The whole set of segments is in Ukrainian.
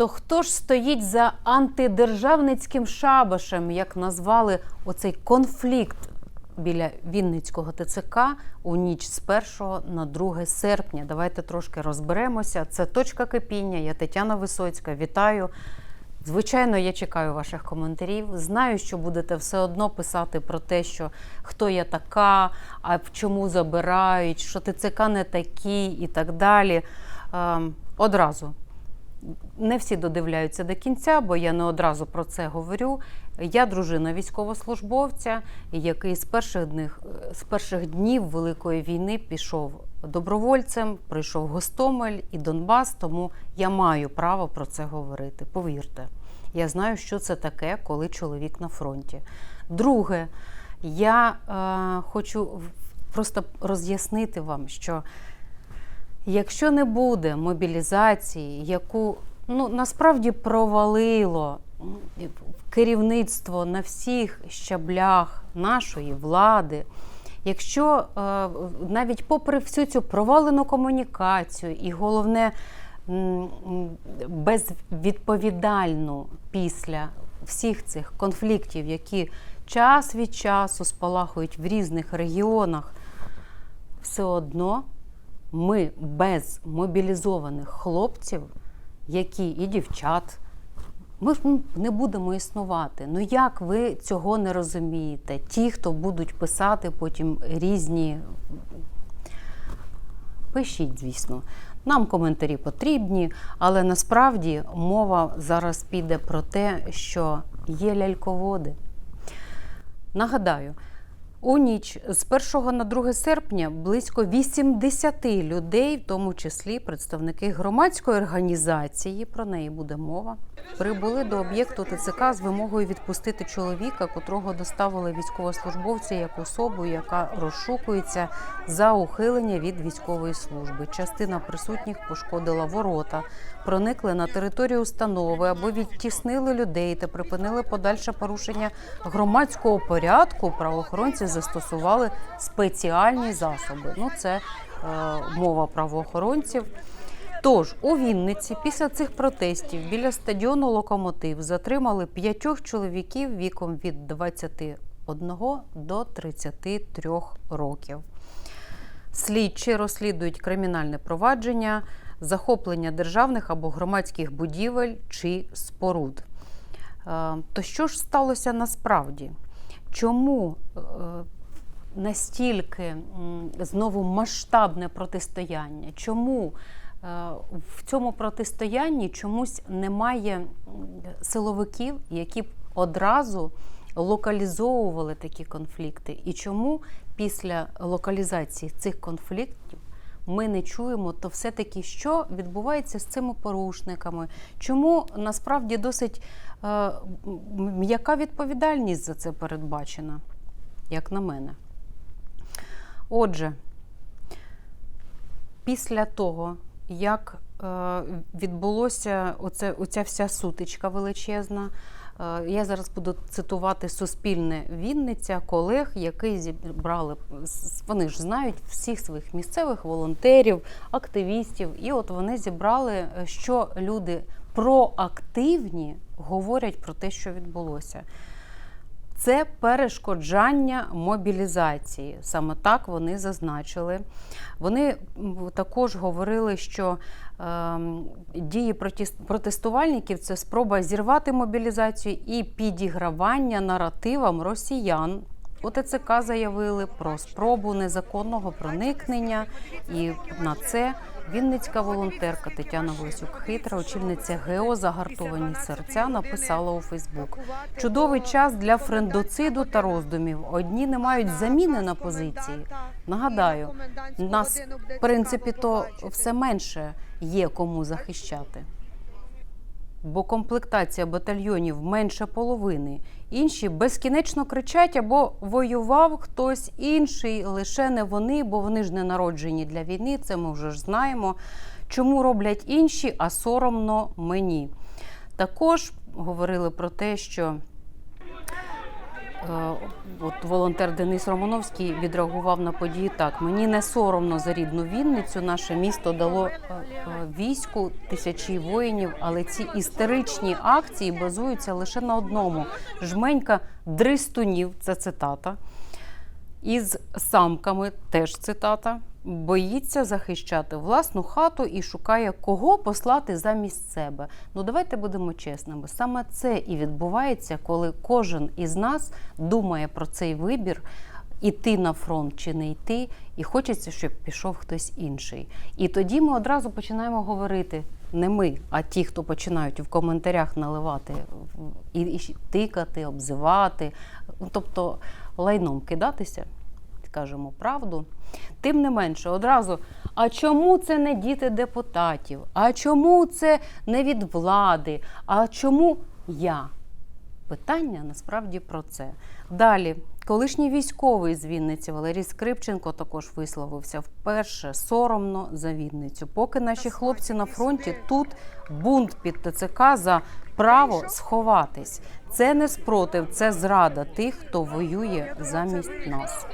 То хто ж стоїть за антидержавницьким шабашем, як назвали оцей конфлікт біля Вінницького ТЦК у ніч з 1 на 2 серпня? Давайте трошки розберемося. Це точка кипіння. Я Тетяна Висоцька. Вітаю. Звичайно, я чекаю ваших коментарів. Знаю, що будете все одно писати про те, що хто я така, а чому забирають, що ТЦК не такі і так далі. Ем, одразу не всі додивляються до кінця, бо я не одразу про це говорю. Я дружина військовослужбовця, який з перших днів, з перших днів Великої війни пішов добровольцем, прийшов Гостомель і Донбас, тому я маю право про це говорити. Повірте, я знаю, що це таке, коли чоловік на фронті. Друге, я е, хочу просто роз'яснити вам, що Якщо не буде мобілізації, яку ну насправді провалило керівництво на всіх щаблях нашої влади, якщо е, навіть попри всю цю провалену комунікацію і головне безвідповідальну після всіх цих конфліктів, які час від часу спалахують в різних регіонах, все одно ми без мобілізованих хлопців, які і дівчат, ми ж не будемо існувати. Ну як ви цього не розумієте? Ті, хто будуть писати потім різні. Пишіть, звісно. Нам коментарі потрібні, але насправді мова зараз піде про те, що є ляльководи. Нагадаю, у ніч з 1 на 2 серпня близько 80 людей, в тому числі представники громадської організації, про неї буде мова, прибули до об'єкту ТЦК з вимогою відпустити чоловіка, котрого доставили військовослужбовці як особу, яка розшукується за ухилення від військової служби. Частина присутніх пошкодила ворота, проникли на територію установи або відтіснили людей та припинили подальше порушення громадського порядку. Правоохоронці застосували спеціальні засоби. Ну це е, мова правоохоронців. Тож у Вінниці після цих протестів біля стадіону Локомотив затримали п'ятьох чоловіків віком від 21 до 33 років. Слідчі розслідують кримінальне провадження, захоплення державних або громадських будівель чи споруд. Е, То що ж сталося насправді? Чому е, настільки знову масштабне протистояння? Чому в цьому протистоянні чомусь немає силовиків, які б одразу локалізовували такі конфлікти? І чому після локалізації цих конфліктів ми не чуємо, то все-таки що відбувається з цими порушниками? Чому насправді досить е, м'яка відповідальність за це передбачена, як на мене? Отже, після того, як е, відбулося оце, оця вся сутичка величезна, е, я зараз буду цитувати Суспільне Вінниця колег, які зібрали, вони ж знають всіх своїх місцевих волонтерів, активістів, і от вони зібрали, е, що люди проактивні говорять про те, що відбулося. Це перешкоджання мобілізації. Саме так вони зазначили. Вони також говорили, що ем, дії протестувальників це спроба зірвати мобілізацію і підігравання наративам росіян. У ТЦК заявили про спробу незаконного проникнення, і на це Вінницька волонтерка Тетяна Волосюк хитра, очільниця ГЕО Загартовані серця, написала у Фейсбук. Чудовий час для френдоциду та роздумів. Одні не мають заміни на позиції. Нагадаю, нас в принципі то все менше є кому захищати. Бо комплектація батальйонів менше половини. Інші безкінечно кричать або воював хтось інший, лише не вони, бо вони ж не народжені для війни. Це ми вже ж знаємо. Чому роблять інші, а соромно мені. Також говорили про те, що от волонтер Денис Романовський відреагував на події так: мені не соромно за рідну Вінницю. Наше місто дало е, е, війську тисячі воїнів, але ці істеричні акції базуються лише на одному: жменька дристунів. Це цитата. Із самками теж цитата. Боїться захищати власну хату і шукає кого послати замість себе. Ну давайте будемо чесними. Саме це і відбувається, коли кожен із нас думає про цей вибір. Іти на фронт чи не йти, і хочеться, щоб пішов хтось інший. І тоді ми одразу починаємо говорити не ми, а ті, хто починають в коментарях наливати і, тикати, обзивати, тобто лайном кидатися, скажемо правду. Тим не менше, одразу, а чому це не діти депутатів? А чому це не від влади? А чому я? Питання насправді про це. Далі, колишній військовий з Вінниці Валерій Скрипченко також висловився вперше соромно за Вінницю. Поки наші хлопці на фронті тут бунт під ТЦК за право сховатись. Це не спротив, це зрада тих, хто воює замість нас.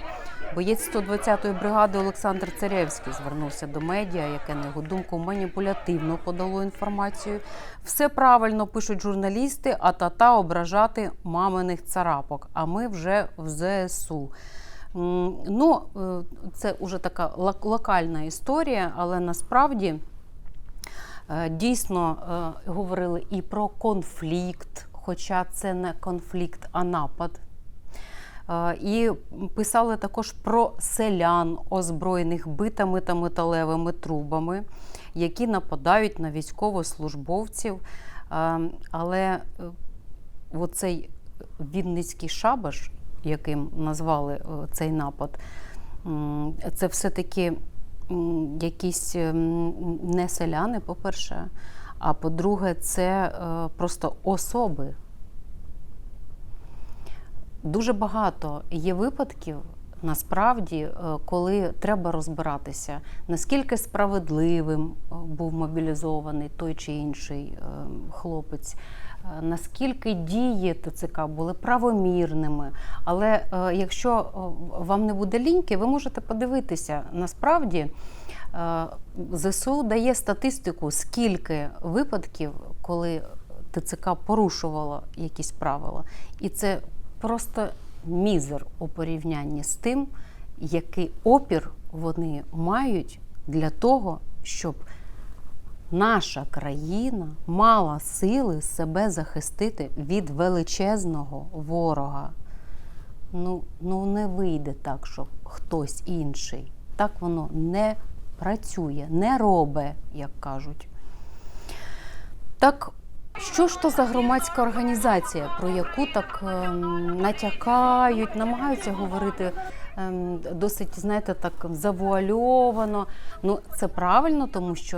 Боєць 120-ї бригади Олександр Царевський звернувся до медіа, яке, на його думку, маніпулятивно подало інформацію. Все правильно пишуть журналісти, а тата ображати маминих царапок. А ми вже в ЗСУ. Ну, е, це вже така локальна історія, але насправді е, дійсно е, говорили і про конфлікт, хоча це не конфлікт, а напад. Е, І писали також про селян, озброєних битами та металевими трубами, які нападають на військовослужбовців. Е, Але е, оцей Вінницький шабаш, яким назвали цей напад, це все-таки якісь не селяни, по-перше, а по-друге, це е, просто особи. Дуже багато є випадків. Насправді, е, коли треба розбиратися, наскільки справедливим е, був мобілізований той чи інший хлопець, наскільки дії ТЦК були правомірними. Але якщо вам не буде ліньки, ви можете подивитися. Насправді ЗСУ дає статистику, скільки випадків, коли ТЦК порушувало якісь правила. І це просто мізер у порівнянні з тим, який опір вони мають для того, щоб наша країна мала сили себе захистити від величезного ворога. Ну, ну не вийде так, що хтось інший. Так воно не працює, не робе, як кажуть. Так що ж то за громадська організація, про яку так ем, натякають, намагаються говорити ем, досить, знаєте, так завуальовано. Ну, це правильно, тому що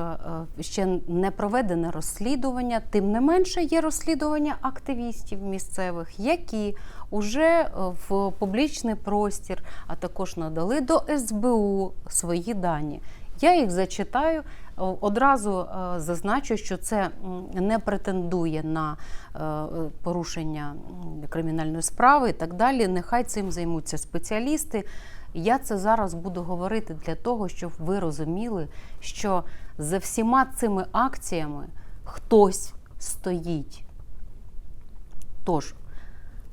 е, ще не проведене розслідування. Тим не менше, є розслідування активістів місцевих, які вже е, в публічний простір, а також надали до СБУ свої дані. Я їх зачитаю. Одразу е, зазначу, що це не претендує на е, порушення кримінальної справи і так далі. Нехай цим займуться спеціалісти. Я це зараз буду говорити для того, щоб ви розуміли, що за всіма цими акціями хтось стоїть. Тож,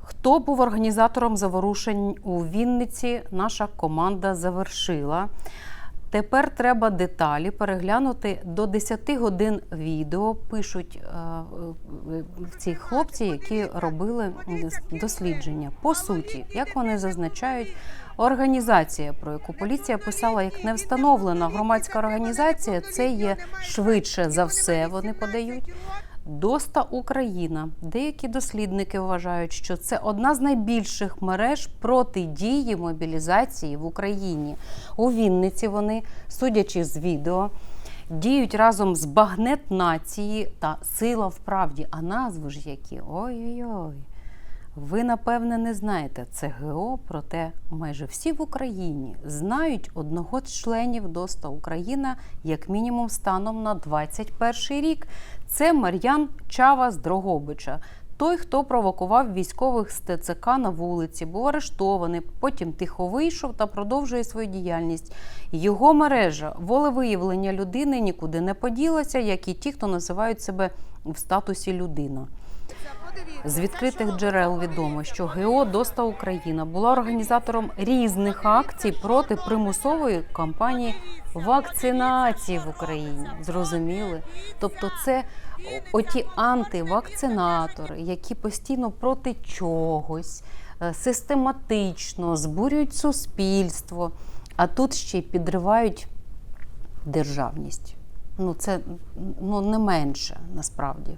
хто був організатором заворушень у Вінниці, наша команда завершила. Тепер треба деталі переглянути до 10 годин відео. Пишуть е, е, ці хлопці, які робили дослідження. По суті, як вони зазначають, організація, про яку поліція писала як не встановлена громадська організація, це є швидше за все. Вони подають. Доста Україна. Деякі дослідники вважають, що це одна з найбільших мереж протидії мобілізації в Україні. У Вінниці вони, судячи з відео, діють разом з Багнет нації та Сила в правді. А назви ж які? Ой-ой-ой. Ви, напевне, не знаєте ЦГО, проте майже всі в Україні знають одного з членів ДОСТа Україна, як мінімум, станом на 21 рік. Це Мар'ян Чава з Дрогобича. Той, хто провокував військових з ТЦК на вулиці, був арештований, потім тихо вийшов та продовжує свою діяльність. Його мережа волевиявлення людини нікуди не поділася, як і ті, хто називають себе в статусі людина. З відкритих джерел відомо, що ГО Доста Україна була організатором різних акцій проти примусової кампанії вакцинації в Україні. Зрозуміли? Тобто, це оті антивакцинатори, які постійно проти чогось, е, систематично збурюють суспільство, а тут ще й підривають державність. Ну, це ну, не менше насправді.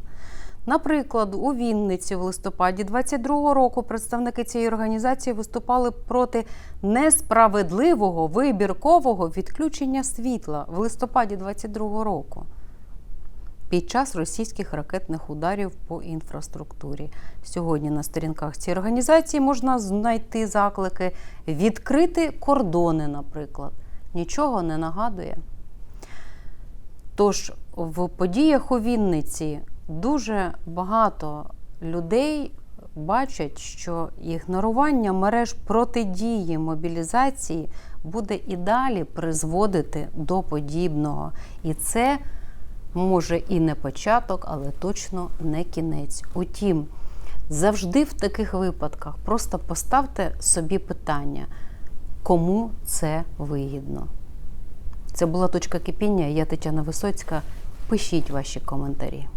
Наприклад, у Вінниці в листопаді 22-го року представники цієї організації виступали проти несправедливого вибіркового відключення світла в листопаді 22-го року під час російських ракетних ударів по інфраструктурі. Сьогодні на сторінках цієї організації можна знайти заклики відкрити кордони, наприклад. Нічого не нагадує. Тож в подіях у Вінниці дуже багато людей бачать, що ігнорування мереж протидії мобілізації буде і далі призводити до подібного. І це може і не початок, але точно не кінець. Утім, завжди в таких випадках просто поставте собі питання, кому це вигідно. Це була точка кипіння. Я Тетяна Висоцька. Пишіть ваші коментарі.